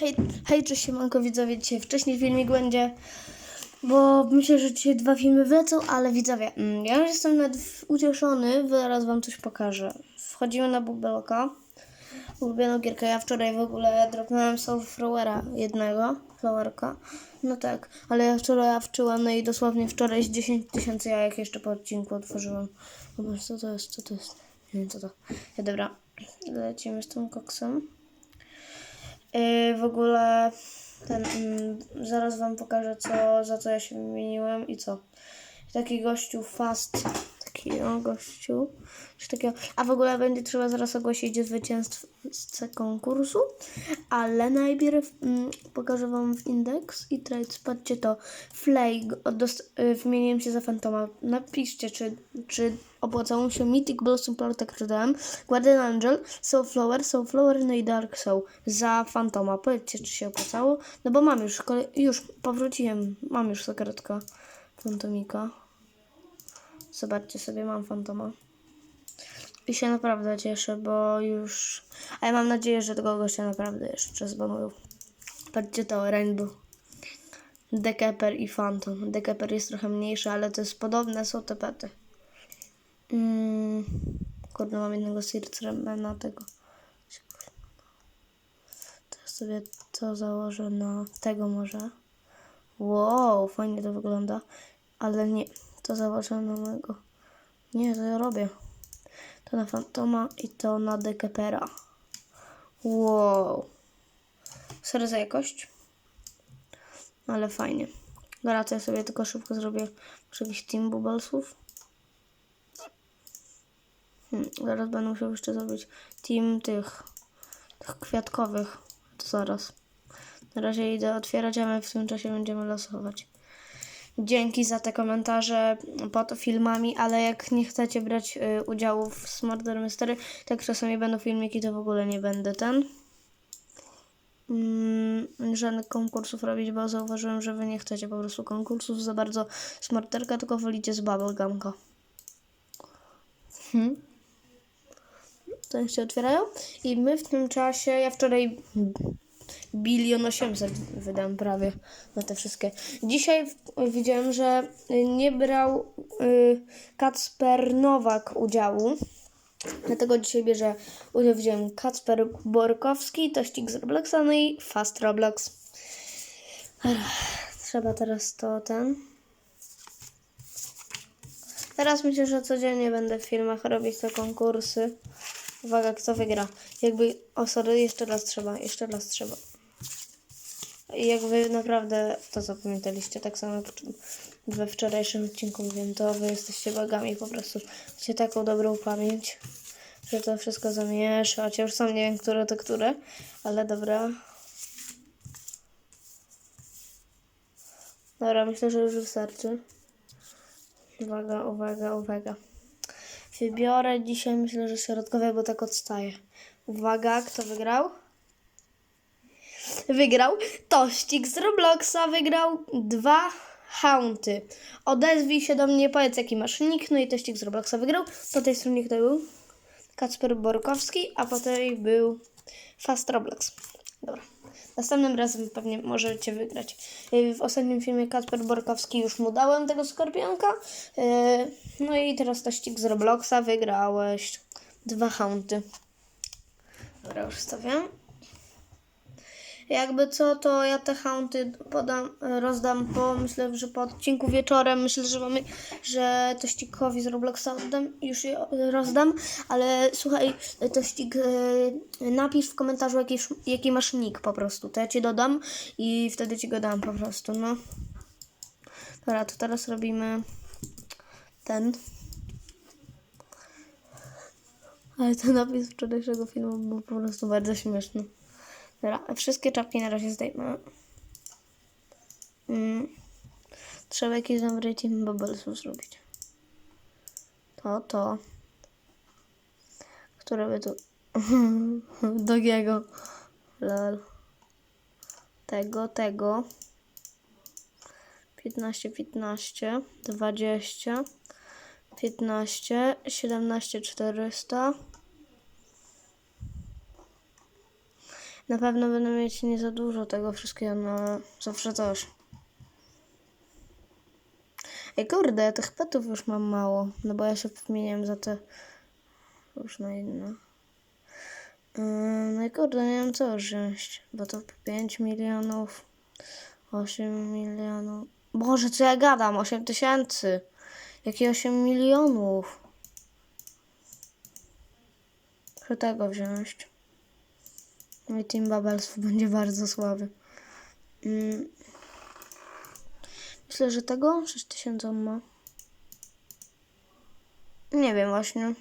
Hej, hej, cześć siemanko widzowie, dzisiaj wcześniej filmik będzie, bo myślę, że dzisiaj dwa filmy wlecą, ale widzowie, mm, ja już jestem nawet ucieszony, zaraz wam coś pokażę. Wchodzimy na Bubelka, ulubioną gierkę, ja wczoraj w ogóle dropnąłem Soulflowera jednego, flowerka, no tak, ale ja wczoraj awczyłam, no i dosłownie wczoraj z 10 tysięcy jajek jeszcze po odcinku otworzyłam. Zobacz, co to jest, co to jest, nie wiem co to. Ja, dobra, lecimy z tym koksem. Yy, w ogóle ten, mm, zaraz wam pokażę co, za co ja się wymieniłem i co. Taki gościu fast, taki o, gościu, takiego, a w ogóle będzie trzeba zaraz ogłosić zwycięzcę konkursu, ale najpierw mm, pokażę wam w indeks i trade, patrzcie to, Flay, wymieniłem się za Fantoma, napiszcie czy, czy opłacało się Mythic Blossom Protector DM, Guardian Angel, Soulflower, Soulflower, no i Dark Soul. Za Fantoma, powiedzcie czy się opłacało, no bo mam już, już powróciłem, mam już sekretka Fantomika. Zobaczcie sobie, mam fantoma. I się naprawdę cieszę, bo już. A ja mam nadzieję, że tego gościa naprawdę jeszcze zbanują. Patrzcie to, Rainbow. Dekeper i Phantom. Dekeper jest trochę mniejszy, ale to jest podobne, są te pety. Mm, kurde, mam jednego Sircremena tego. Teraz sobie to założę na tego może. Wow, fajnie to wygląda. Ale nie, to na mojego. Nie, to ja robię. To na Fantoma i to na Dekepera. Wow. Za jakość. Ale fajnie. Dobra, to ja sobie tylko szybko zrobię jakiś Team Bubblesów. Hmm, zaraz będę musiał jeszcze zrobić Team tych, tych kwiatkowych. To zaraz. Na razie idę otwierać, a my w tym czasie będziemy losować. Dzięki za te komentarze pod filmami, ale jak nie chcecie brać y, udziału w Smarter Mystery, tak czasami będą filmiki, to w ogóle nie będę ten. Mm, żadnych konkursów robić, bo zauważyłem, że wy nie chcecie po prostu konkursów za bardzo Smarterka, tylko wolicie z Bubblegumka. Hmm. To się otwierają i my w tym czasie, ja wczoraj bilion 800 wydam prawie na te wszystkie. Dzisiaj widziałem, że nie brał y, Kacper Nowak udziału. Dlatego dzisiaj bierze udział wziąłem Kacper Borkowski, Tościk z Robloxa, no i Fast Roblox. Trzeba teraz to ten. Teraz myślę, że codziennie będę w filmach robić te konkursy. Uwaga, kto wygra. Jakby. O, sorry, jeszcze raz trzeba, jeszcze raz trzeba. I jak wy naprawdę to zapamiętaliście, tak samo jak we wczorajszym odcinku mówiłem, to wy jesteście bagami po prostu. Macie taką dobrą pamięć, że to wszystko zamieszać. Ja już sam nie wiem, które to które, ale dobra. Dobra, myślę, że już wystarczy. Uwaga, uwaga, uwaga. Wybiorę dzisiaj, myślę, że środkowe, bo tak odstaje. Uwaga, kto wygrał? Wygrał Tościk z Robloxa, wygrał dwa haunty. Odezwij się do mnie, powiedz jaki masz nick, no i Tościk z Robloxa wygrał. Po tej stronie kto był? Kacper Borkowski, a po tej był Fast Roblox. Dobra. Następnym razem pewnie możecie wygrać. Yy, W ostatnim filmie Kacper Borkowski już mu dałem tego skorpionka. Yy, No i teraz Tościk z Robloxa wygrałeś dwa haunty. Dobra, już stawiam. Jakby co, to ja te haunty podam, rozdam po, myślę, że po odcinku wieczorem, myślę, że mamy, że Tościkowi z Robloxa oddam, już je rozdam, ale słuchaj, Tościk, e, napisz w komentarzu jaki, jaki masz nick po prostu, to ja ci dodam i wtedy ci go dam po prostu, no. Dobra, to teraz robimy ten. Ale ten napis wczorajszego filmu był po prostu bardzo śmieszny. Dobra, wszystkie czapki na razie zdejmę. Mm. Trzeba jakiś dobry team bubblesów zrobić. To, to. Które by tu... Dogiego. Lol. Tego, tego. 15, 15, 20, 15, 17, 400. Na pewno będę mieć nie za dużo tego wszystkiego, no zawsze coś. Ej kurde, ja tych petów już mam mało, no bo ja się wymieniłem za te już na inne. Yy, no i kurde, nie wiem co wziąć, bo to 5 milionów, 8 milionów. Boże, co ja gadam? 8 tysięcy. Jakie 8 milionów? Muszę tego wziąć. Mój Team Bubbles będzie bardzo słaby. Mm. Myślę, że tego 6000 on ma. Nie wiem właśnie.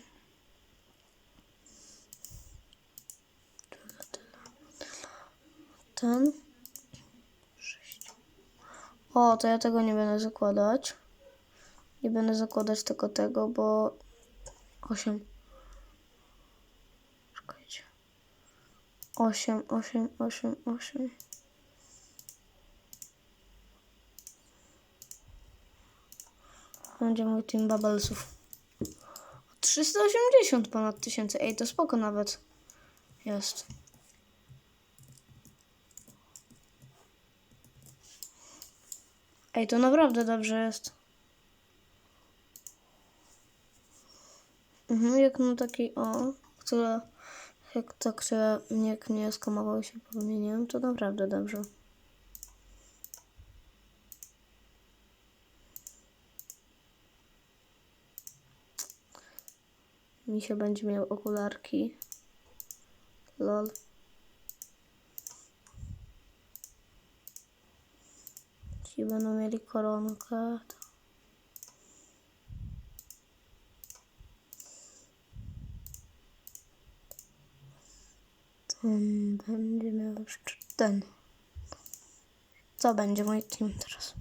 Ten. O, to ja tego nie będę zakładać. Nie będę zakładać tylko tego, bo 8. 8, 8, 8, 8. Będzie mój team bubblesów. 380 ponad tysięcy. Ej, to spoko nawet. Jest. Ej, to naprawdę dobrze jest. Mhm, jak na taki o, które, jak to, które nie, nie skamowały się popełnieniem, to naprawdę dobrze. Mi się będzie miał okularki. Lol. Ci będą mieli koronkę. Ten będzie miał jeszcze ten. Co będzie mój team teraz?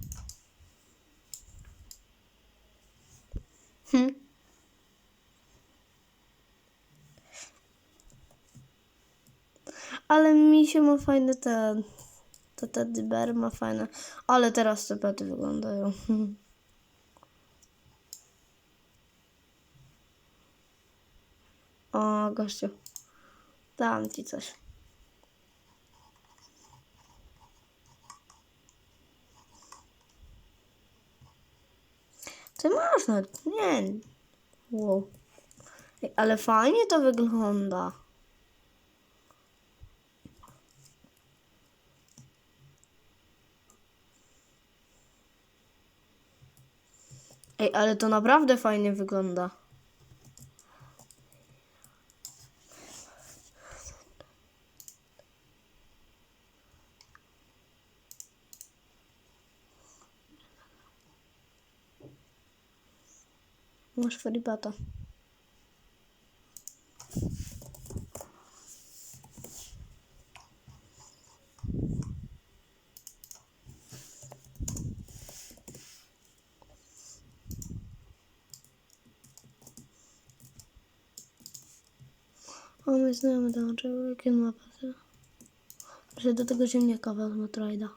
Hmm. Ale mi się ma fajny ten. To Teddy Bear ma fajne. Ale teraz te pety wyglądają. O, gościu. Dam ci coś. Ty nawet. Nie. Wow. Ale fajnie to wygląda. Ej, ale to naprawdę fajnie wygląda. Masz feribata. O, mój znajomy dołączył. Jakie ma pasy? Że do tego ziemniaka wezmę trajda.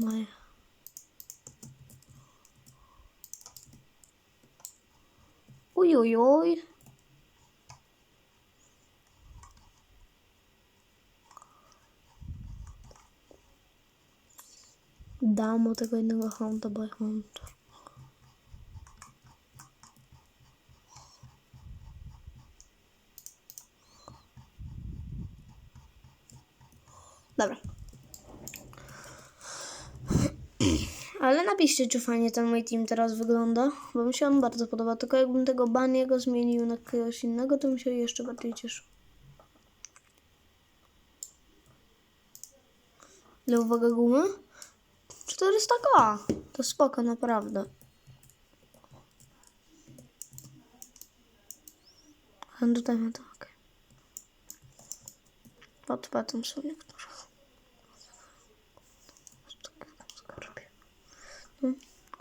Moje. Ujujuj. Dam mu tego jednego haunta, bo ja mam to. Dobra. Ale napiszcie, czy fajnie ten mój team teraz wygląda, bo mi się on bardzo podoba. Tylko jakbym tego Baniego zmienił na kogoś innego, to bym się jeszcze bardziej cieszył. Ile uwaga gumy? 400k. To spoko, naprawdę. A tutaj ma to ok. Pod patem są niektóre. Skarbie. No,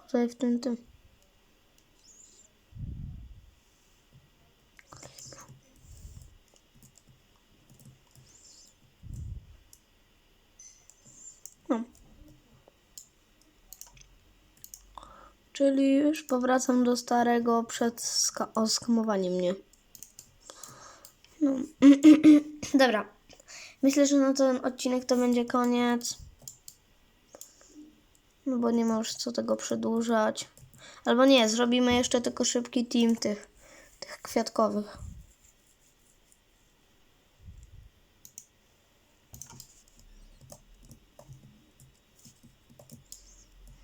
tutaj w tym, tym. No. Czyli już powracam do starego przed ska- oskamowaniem mnie. No. Dobra. Myślę, że na ten odcinek to będzie koniec. No bo nie ma już co tego przedłużać. Albo nie, zrobimy jeszcze tylko szybki team tych, tych kwiatkowych.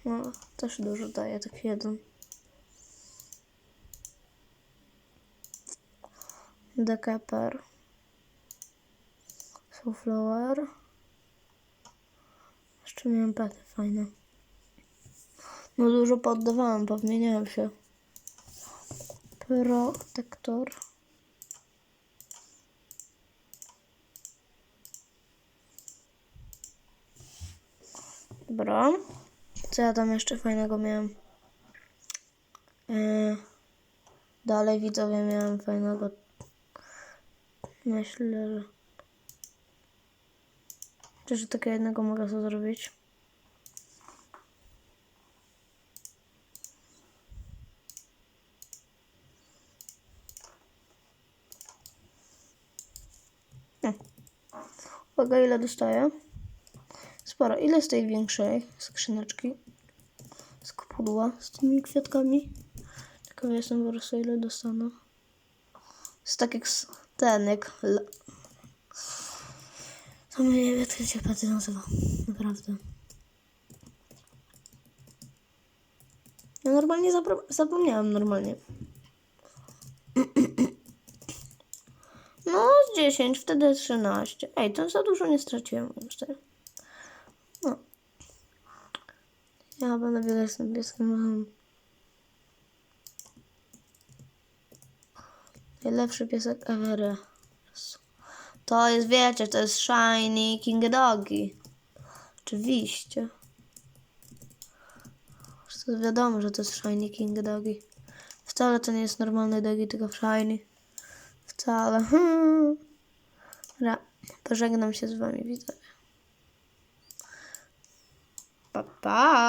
No, też dużo daje, tak jeden. Dekeper. Sunflower. Jeszcze miałem pety fajne. No dużo poddawałam, powmieniałem się. Protektor. Dobra. Co ja tam jeszcze fajnego miałem? Yy, dalej widzowie miałem fajnego. Myślę, że... Czy takiego jednego mogę sobie zrobić? Uwaga, ile dostaję? Sporo. Ile z tej większej skrzyneczki? Z pudła z tymi kwiatkami? Ciekawa jestem po prostu ile dostanę. Z tak jak ten, jak... To mnie nie wiem, jak się paty nazywa. Naprawdę. Ja normalnie zapomniałam normalnie. No, z 10, wtedy 13. Ej, to za dużo nie straciłem. Jeszcze. No. Ja będę biegać z tym pieskiem. mhm. Najlepszy piesek ever. To jest, wiecie, to jest Shiny King Doggy. Oczywiście. To wiadomo, że to jest Shiny King Doggy. Wcale to nie jest normalny Doggy, tylko Shiny. Wcale. Hmm. Dobra, pożegnam się z wami, widzowie. Pa, pa.